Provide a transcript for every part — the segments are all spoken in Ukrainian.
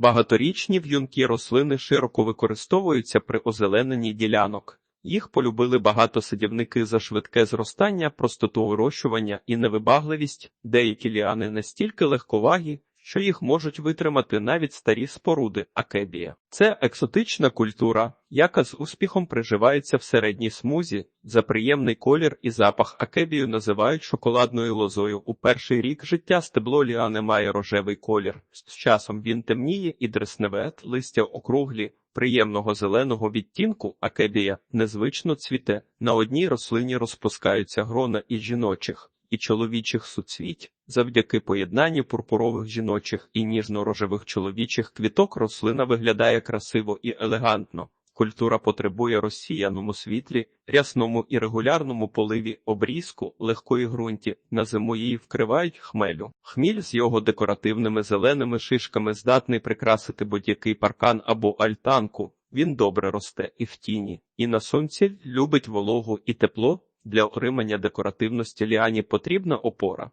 Багаторічні в'юнкі рослини широко використовуються при озелененні ділянок. Їх полюбили багато садівники за швидке зростання, простоту вирощування і невибагливість. Деякі ліани настільки легковагі, що їх можуть витримати навіть старі споруди акебія. Це екзотична культура, яка з успіхом приживається в середній смузі. За приємний колір і запах акебію називають шоколадною лозою. У перший рік життя стебло ліани має рожевий колір. З часом він темніє і дресневет, листя округлі, приємного зеленого відтінку акебія незвично цвіте. На одній рослині розпускаються грона і жіночих і чоловічих суцвіть. Завдяки поєднанню пурпурових жіночих і ніжно-рожевих чоловічих квіток рослина виглядає красиво і елегантно. Культура потребує розсіяному світлі, рясному і регулярному поливі обрізку легкої ґрунті. На зиму її вкривають хмелю. Хміль з його декоративними зеленими шишками здатний прикрасити будь-який паркан або альтанку. Він добре росте і в тіні, і на сонці любить вологу і тепло. Для отримання декоративності ліані потрібна опора.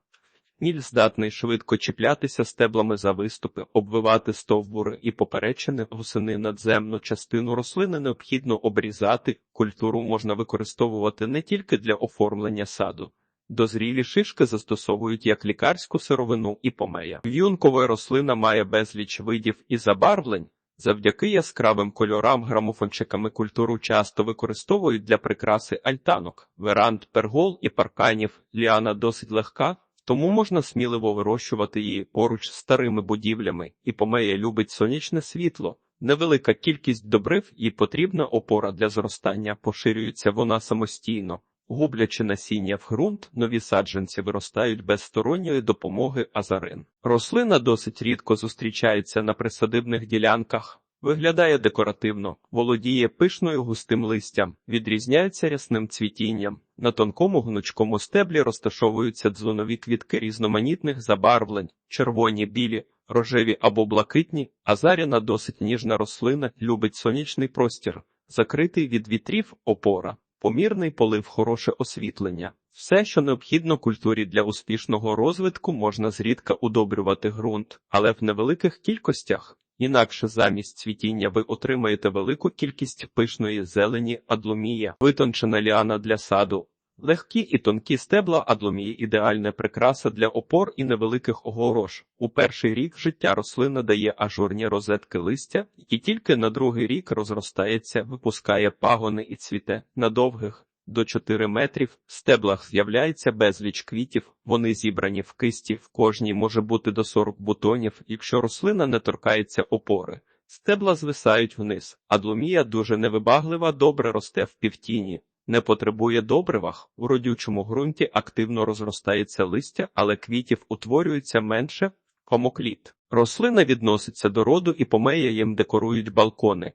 Міль здатний швидко чіплятися стеблами за виступи, обвивати стовбури і поперечини гусени надземну частину рослини необхідно обрізати. Культуру можна використовувати не тільки для оформлення саду. Дозрілі шишки застосовують як лікарську сировину і помея. В'юнкова рослина має безліч видів і забарвлень. Завдяки яскравим кольорам грамофончиками культуру часто використовують для прикраси альтанок, веранд, пергол і парканів. Ліана досить легка, тому можна сміливо вирощувати її поруч з старими будівлями, і помея любить сонячне світло. Невелика кількість добрив і потрібна опора для зростання, поширюється вона самостійно. Гублячи насіння в ґрунт, нові саджанці виростають без сторонньої допомоги азарин. Рослина досить рідко зустрічається на присадибних ділянках, виглядає декоративно, володіє пишною густим листям, відрізняється рясним цвітінням. На тонкому гнучкому стеблі розташовуються дзвонові квітки різноманітних забарвлень, червоні, білі, рожеві або блакитні, азаріна досить ніжна рослина, любить сонячний простір, закритий від вітрів опора. Помірний полив, хороше освітлення. Все, що необхідно культурі для успішного розвитку, можна зрідка удобрювати ґрунт, але в невеликих кількостях. Інакше замість цвітіння ви отримаєте велику кількість пишної зелені адлумія, витончена ліана для саду. Легкі і тонкі стебла адлумії ідеальна прикраса для опор і невеликих огорож. У перший рік життя рослина дає ажурні розетки листя, і тільки на другий рік розростається, випускає пагони і цвіте. На довгих до 4 метрів стеблах з'являється безліч квітів, вони зібрані в кисті, в кожній може бути до 40 бутонів, якщо рослина не торкається опори. Стебла звисають вниз, адлумія дуже невибаглива, добре росте в півтіні. Не потребує добривах, у родючому ґрунті активно розростається листя, але квітів утворюється менше комокліт. Рослина відноситься до роду і помея їм декорують балкони.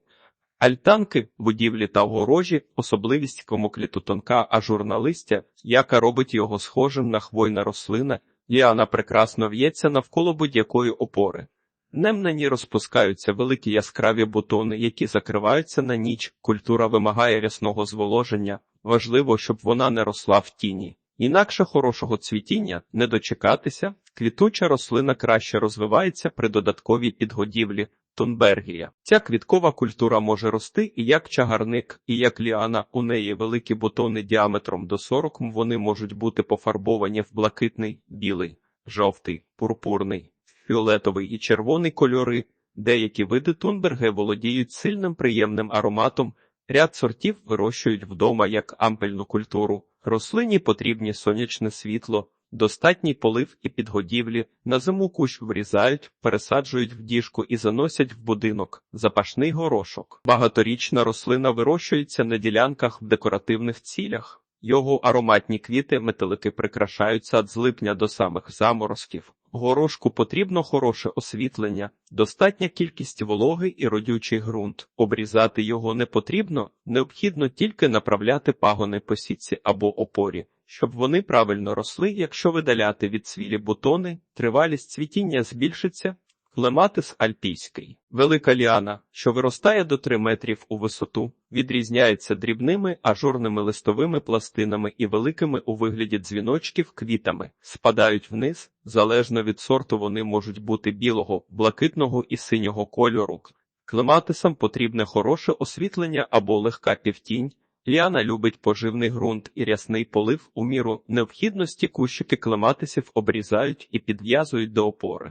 Альтанки, будівлі та огорожі, особливість комокліту тонка ажурна листя, яка робить його схожим на хвойна рослина, ліана прекрасно в'ється навколо будь-якої опори. Днем на ній розпускаються великі яскраві бутони, які закриваються на ніч. Культура вимагає рясного зволоження. Важливо, щоб вона не росла в тіні. Інакше хорошого цвітіння не дочекатися, квітуча рослина краще розвивається при додатковій підгодівлі. Тонбергія. Ця квіткова культура може рости і як чагарник, і як ліана. У неї великі бутони діаметром до 40 м. Вони можуть бути пофарбовані в блакитний, білий, жовтий, пурпурний фіолетовий і червоний кольори. Деякі види тунберги володіють сильним приємним ароматом. Ряд сортів вирощують вдома як ампельну культуру. Рослині потрібні сонячне світло, достатній полив і підгодівлі. На зиму кущ врізають, пересаджують в діжку і заносять в будинок. Запашний горошок. Багаторічна рослина вирощується на ділянках в декоративних цілях. Його ароматні квіти метелики прикрашають сад з липня до самих заморозків. Горошку потрібно хороше освітлення, достатня кількість вологи і родючий ґрунт. Обрізати його не потрібно, необхідно тільки направляти пагони по сітці або опорі, щоб вони правильно росли, якщо видаляти від цвілі бутони, тривалість цвітіння збільшиться, Клематис альпійський. Велика ліана, що виростає до 3 метрів у висоту, відрізняється дрібними ажурними листовими пластинами і великими у вигляді дзвіночків квітами. Спадають вниз, залежно від сорту вони можуть бути білого, блакитного і синього кольору. Клематисам потрібне хороше освітлення або легка півтінь. Ліана любить поживний ґрунт і рясний полив у міру необхідності кущики клематисів обрізають і підв'язують до опори.